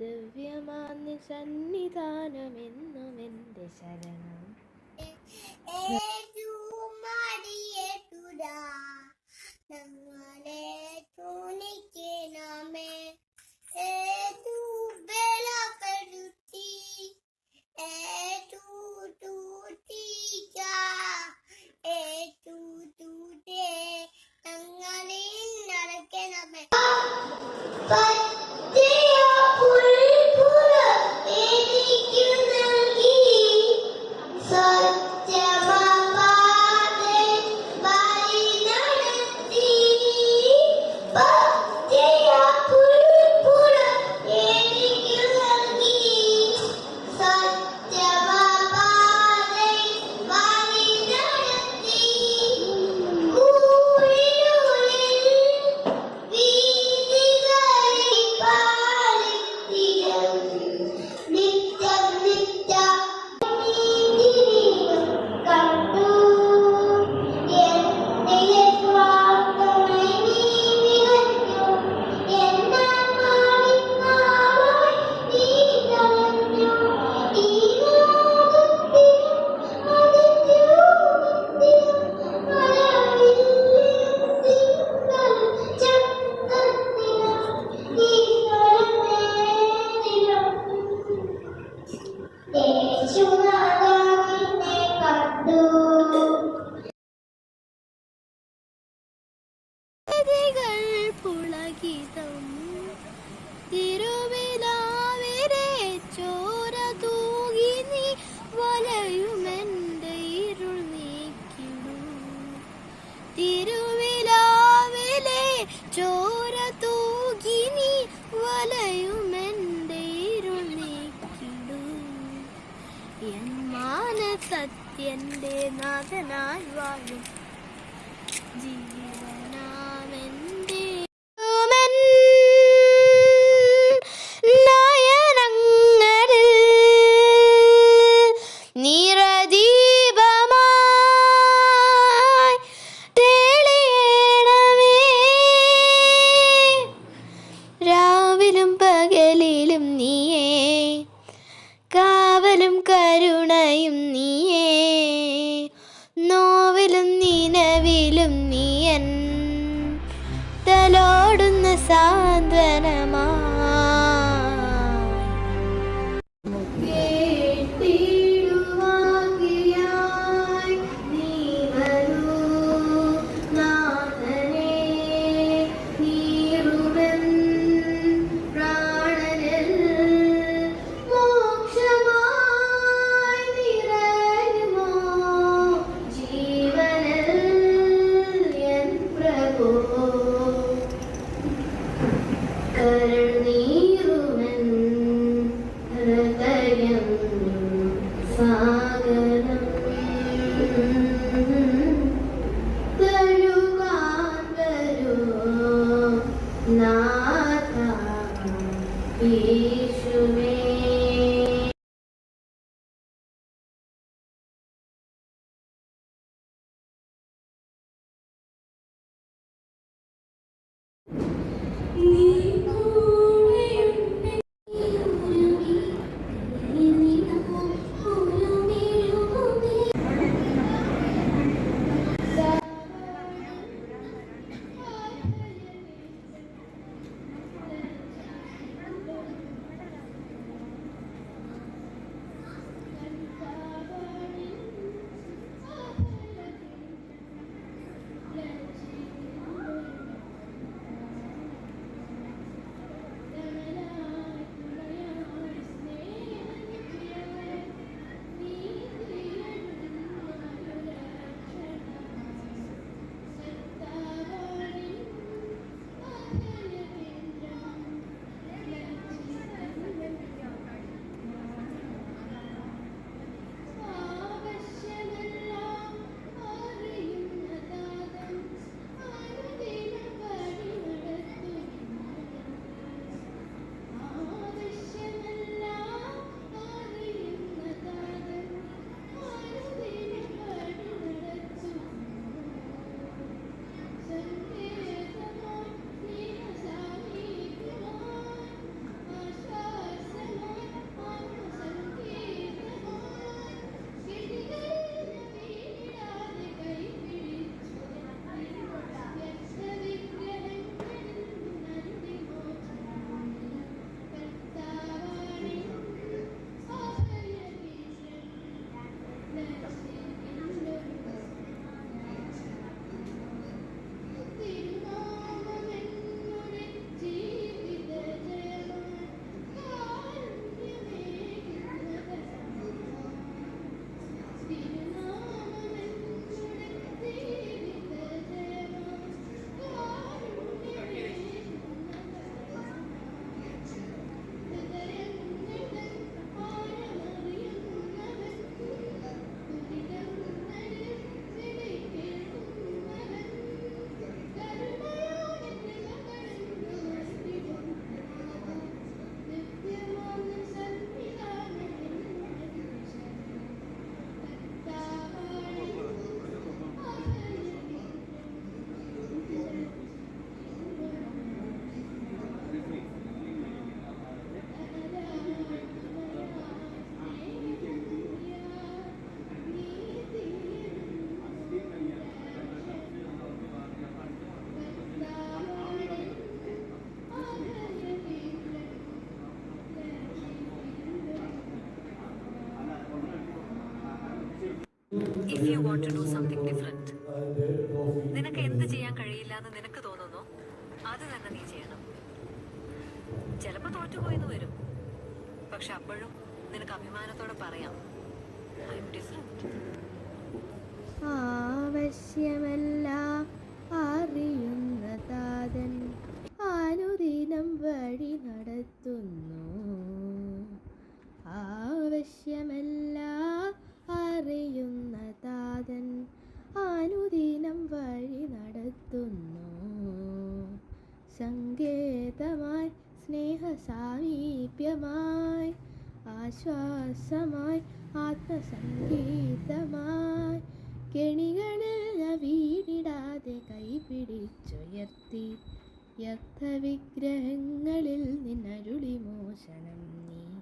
ദിവ്യമാന്യ സന്നിധാനമെന്നുമെന്റെ ശരണം. Bye. സത്യന്റെ നാഥനായി വാഴും. ജീവി യേശുവേ if you want to do something different നിനക്ക് എന്ത് ചെയ്യാൻ കഴിയില്ല എന്ന് നിനക്ക് തോന്നുന്നു? അത് തന്നെ നീ ചെയ്യണം. ചിലപ്പോ തോറ്റുപോയെന്ന് വരും. പക്ഷെ അപ്പോഴും നിനക്ക് അഭിമാനത്തോടെ പറയാം. ഐ എം ഡിഫറെന്റ് അറിയുന്ന താതൻ അനുദിനം വഴി നടത്തുന്നു. ആശ്വാസമായി ആത്മസംഗീതമായി. കെണികളിൽ ഞാൻ വീണിടാതെ കൈപിടിച്ചുയർത്തി. യക്തവിഗ്രഹങ്ങളിൽ നിന്നരുളി മോചനം നീ.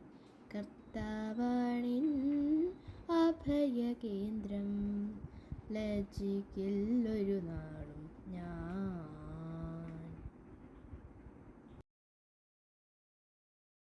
കർത്താവാണിൻ അഭയകേന്ദ്രം. ലജ്ജിക്കില്ലൊരു നാളും ഞാൻ